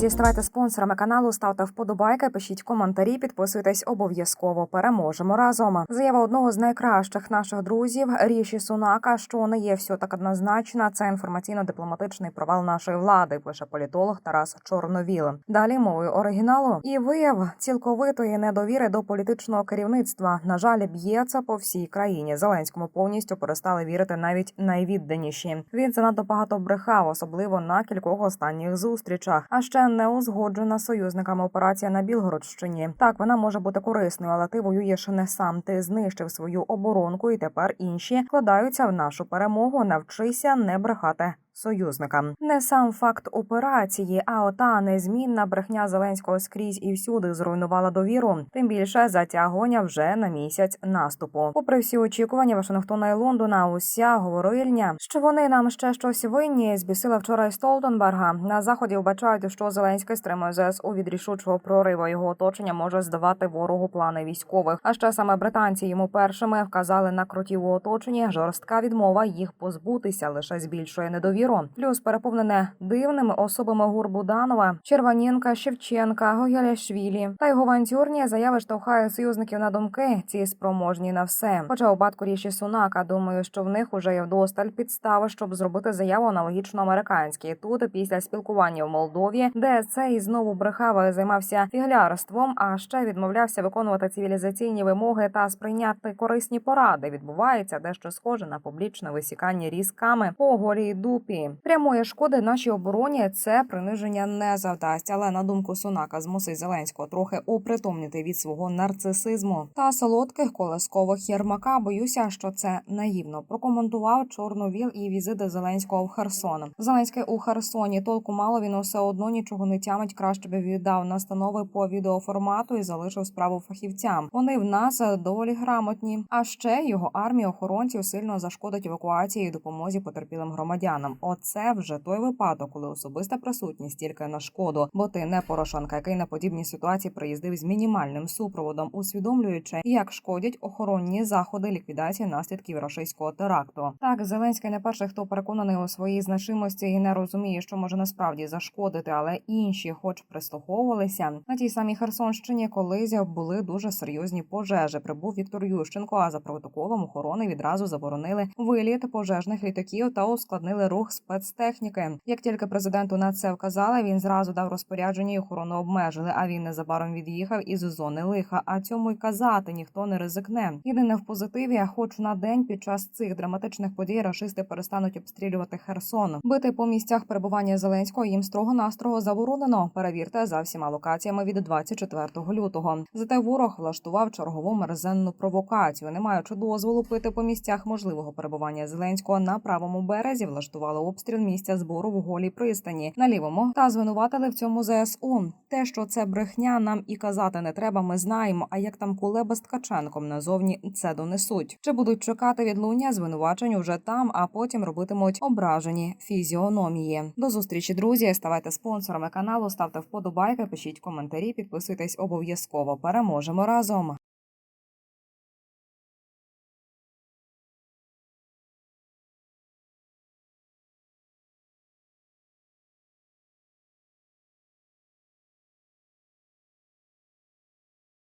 Друзі, ставайте спонсорами каналу, ставте вподобайки, пишіть коментарі, підписуйтесь обов'язково. Переможемо разом. Заява одного з найкращих наших друзів Ріші Сунака, що не є все так однозначно. Це інформаційно-дипломатичний провал нашої влади. Пише політолог Тарас Чорновіл. Далі мовою оригіналу і вияв цілковитої недовіри до політичного керівництва. На жаль, б'ється по всій країні. Зеленському повністю перестали вірити навіть найвідданіші. Він занадто багато брехав, особливо на кількох останніх зустрічах. А ще не узгоджена союзниками операція на Білгородщині. Так вона може бути корисною, але ти воюєш не сам. Ти знищив свою оборонку, і тепер інші вкладаються в нашу перемогу. Навчися не брехати. Союзникам не сам факт операції, а ота незмінна брехня Зеленського скрізь і всюди зруйнувала довіру. Тим більше затягування вже на місяць наступу. Попри всі очікування Вашингтона і Лондона, уся говорильня, що вони нам ще щось винні, збісила вчора й Столтенберга. На заході вбачають, що Зеленський стримує ЗСУ від рішучого прориву. Його оточення може здавати ворогу плани військових. А ще саме британці йому першими вказали на круті у оточенні. Жорстка відмова їх позбутися лише збільшує недовіру. Плюс переповнене дивними особами Гурбуданова, Черваненка, Шевченка, Гогяляшвілі та його авантюрні заяви штовхають союзників на думки. Ці спроможні на все. Хоча у батку ріші Сунака думаю, що в них уже є вдосталь підстави, щоб зробити заяву аналогічно американській. Тут після спілкування в Молдові, де цей знову брехав займався фіглярством, а ще відмовлявся виконувати цивілізаційні вимоги та сприйняти корисні поради. Відбувається дещо схоже на публічне висікання різками по голій дупі. Прямої шкоди нашій обороні це приниження не завдасть. Але на думку Сунака змусить Зеленського трохи опритомніти від свого нарцисизму та солодких колескових Єрмака. Боюся, що це наївно. Прокоментував Чорновіл і візити Зеленського в Херсон. Зеленський у Херсоні толку мало він усе одно нічого не тямить. Краще би віддав настанови по відеоформату і залишив справу фахівцям. Вони в нас доволі грамотні. А ще його армія охоронців сильно зашкодить евакуації і допомозі потерпілим громадянам. Оце вже той випадок, коли особиста присутність тільки на шкоду, бо ти не Порошенка, який на подібні ситуації приїздив з мінімальним супроводом, усвідомлюючи, як шкодять охоронні заходи ліквідації наслідків рашистського теракту. Так, Зеленський не перший, хто переконаний у своїй значимості і не розуміє, що може насправді зашкодити, але інші, хоч прислуховувалися на тій самій Херсонщині, колись були дуже серйозні пожежі. Прибув Віктор Ющенко. А за протоколом охорони відразу заборонили виліт пожежних літаків та ускладнили рух спецтехніки. Як тільки президенту на це вказали, він зразу дав розпорядження і охорону обмежили. А він незабаром від'їхав із зони лиха. А цьому й казати ніхто не ризикне. Єдине в позитиві, хоч на день під час цих драматичних подій рашисти перестануть обстрілювати Херсон. Бити по місцях перебування Зеленського їм строго настрого заборонено. Перевірте за всіма локаціями від 24 лютого. Зате ворог влаштував чергову мерзенну провокацію. Не маючи дозволу пити по місцях можливого перебування Зеленського на правому березі, влаштували обстріл місця збору в голій пристані на лівому та звинуватили в цьому ЗСУ. Те, що це брехня, нам і казати не треба. Ми знаємо. А як там Кулеба з Ткаченком назовні це донесуть. Чи будуть чекати відлуння звинувачень уже там, а потім робитимуть ображені фізіономії. До зустрічі, друзі. Ставайте спонсорами каналу, ставте вподобайки, пишіть коментарі, підписуйтесь обов'язково. Переможемо разом.